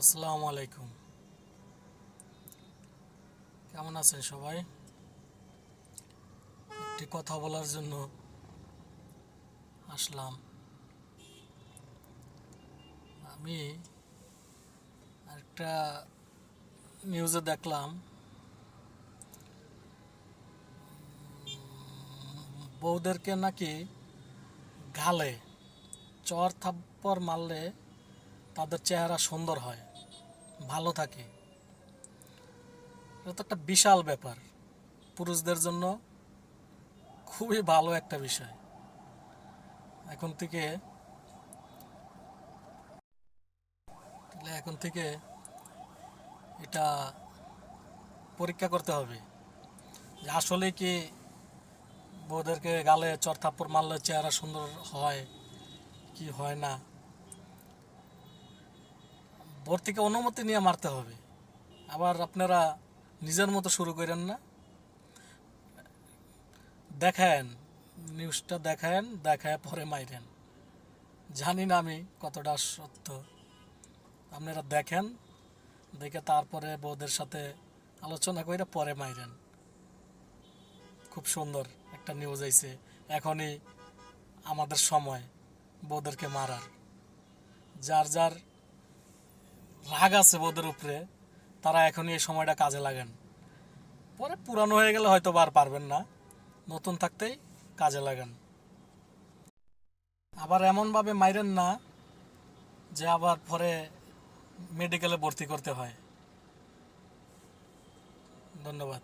আসসালামু আলাইকুম। কেমন আছেন সবাই? একটি কথা বলার জন্য আসলাম। আমি একটা নিউজে দেখলাম। বউদেরকে নাকি গালে চর থাপ্পড় মারলে তাদের চেহারা সুন্দর হয়। ভালো থাকে। এটা তো একটা বিশাল ব্যাপার। পুরুষদের জন্য খুবই ভালো একটা বিষয়। এখন থেকে এখন থেকে এটা পরীক্ষা করতে হবে। যে আসলে কি বউদেরকে গালে চর থাপ্পড় মারলে চেহারা সুন্দর হয়, কি হয় না? বোর থেকে অনুমতি নিয়ে মারতে হবে। আবার আপনারা নিজের মতো শুরু করেন না। দেখেন, নিউজটা দেখেন, দেখায় পরে মাইরেন। জানি না আমি কতটা সত্য। আপনারা দেখেন, দেখে তারপরে বউদের সাথে আলোচনা করে পরে মাইরেন। খুব সুন্দর একটা নিউজ আইছে। এখনই আমাদের সময় বউদেরকে মারার। যার যার রাগ আছে বোধের উপরে, তারা এখনই এই সময়টা কাজে লাগান। পরে পুরানো হয়ে গেলে হয়তো বার পারবেন না, নতুন থাকতেই কাজে লাগান। আবার এমনভাবে মাইরেন না যে আবার পরে মেডিকেলে ভর্তি করতে হয়। ধন্যবাদ।